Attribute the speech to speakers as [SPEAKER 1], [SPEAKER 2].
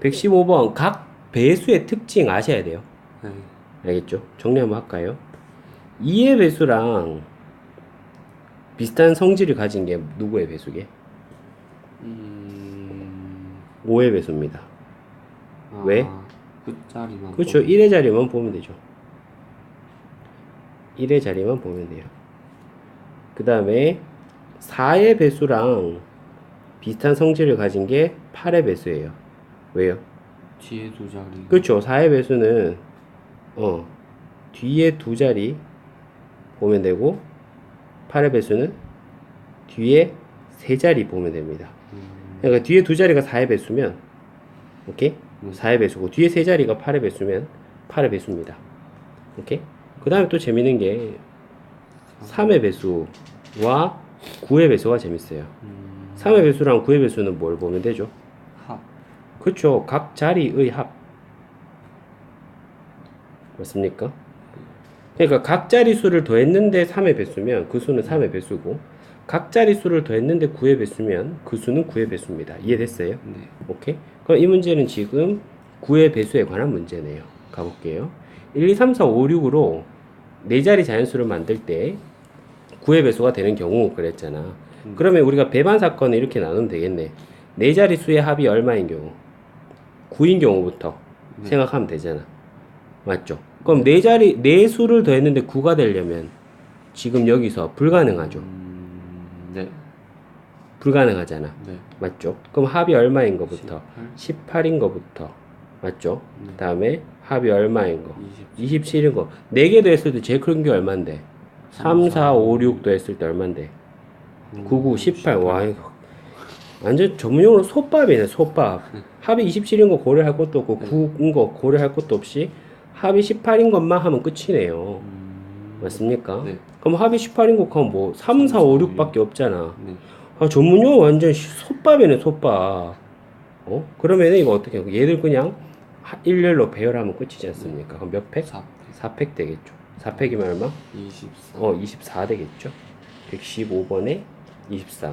[SPEAKER 1] 115번 각 배수의 특징 아셔야 돼요.
[SPEAKER 2] 네.
[SPEAKER 1] 알겠죠? 정리 한번 할까요? 2의 배수랑 비슷한 성질을 가진 게 누구의 배수게?
[SPEAKER 2] 음.
[SPEAKER 1] 5의 배수입니다.
[SPEAKER 2] 아,
[SPEAKER 1] 왜?
[SPEAKER 2] 끝자리만.
[SPEAKER 1] 그렇죠. 1의 자리만 보면 되죠. 1의 자리만 보면 돼요. 그 다음에 4의 배수랑 비슷한 성질을 가진 게 8의 배수예요. 왜요?
[SPEAKER 2] 뒤에 두 자리.
[SPEAKER 1] 그렇죠. 4의 배수는 어 뒤에 두 자리 보면 되고 8의 배수는 뒤에 세 자리 보면 됩니다.
[SPEAKER 2] 음.
[SPEAKER 1] 그러니까 뒤에 두 자리가 4의 배수면 오케이?
[SPEAKER 2] 네.
[SPEAKER 1] 4의 배수고 뒤에 세 자리가 8의 배수면 8의 배수입니다. 오케이? 그 다음에 또 재밌는 게 3의 배수와 9의 배수가 재밌어요.
[SPEAKER 2] 음.
[SPEAKER 1] 3의 배수랑 9의 배수는 뭘 보면 되죠?
[SPEAKER 2] 합.
[SPEAKER 1] 그렇죠. 각 자리의 합. 맞습니까? 그러니까 각 자리수를 더했는데 3의 배수면 그 수는 3의 배수고 각 자리수를 더했는데 9의 배수면 그 수는 9의 배수입니다. 이해됐어요?
[SPEAKER 2] 네.
[SPEAKER 1] 오케이? 그럼 이 문제는 지금 9의 배수에 관한 문제네요. 가볼게요. 1, 2, 3, 4, 5, 6으로 네 자리 자연수를 만들 때 9의 배수가 되는 경우 그랬잖아.
[SPEAKER 2] 음.
[SPEAKER 1] 그러면 우리가 배반 사건을 이렇게 나누면 되겠네. 네 자리 수의 합이 얼마인 경우? 9인 경우부터
[SPEAKER 2] 네.
[SPEAKER 1] 생각하면 되잖아. 맞죠? 그럼 네 자리 네 수를 더했는데 9가 되려면 지금 여기서 불가능하죠.
[SPEAKER 2] 음. 네.
[SPEAKER 1] 불가능하잖아.
[SPEAKER 2] 네.
[SPEAKER 1] 맞죠? 그럼 합이 얼마인 거부터?
[SPEAKER 2] 18,
[SPEAKER 1] 18인 거부터 맞죠?
[SPEAKER 2] 네.
[SPEAKER 1] 다음에 합이 얼마인 거?
[SPEAKER 2] 20.
[SPEAKER 1] 27인 거. 4개 더했을 때 제일 큰 게 얼만데? 3, 4, 5, 6 더했을 때 얼만데? 9, 9, 18. 와, 이거 완전 전문용어로 솥밥이네, 솥밥. 합이 27인 거 고려할 것도 없고, 9인 거 고려할 것도 없이, 합이 18인 것만 하면 끝이네요.
[SPEAKER 2] 음.
[SPEAKER 1] 맞습니까?
[SPEAKER 2] 네.
[SPEAKER 1] 그럼 합이 18인 거 하면 뭐, 3, 4, 5, 6밖에 없잖아.
[SPEAKER 2] 네.
[SPEAKER 1] 아, 전문용어 완전 시- 솥밥이네, 솥밥. 어? 그러면 이거 어떻게, 해? 얘들 그냥 하- 일렬로 배열하면 끝이지 않습니까? 그럼 몇 팩?
[SPEAKER 2] 4,
[SPEAKER 1] 4팩 되겠죠. 4팩이면 얼마?
[SPEAKER 2] 24.
[SPEAKER 1] 어, 24 되겠죠. 115번에 24.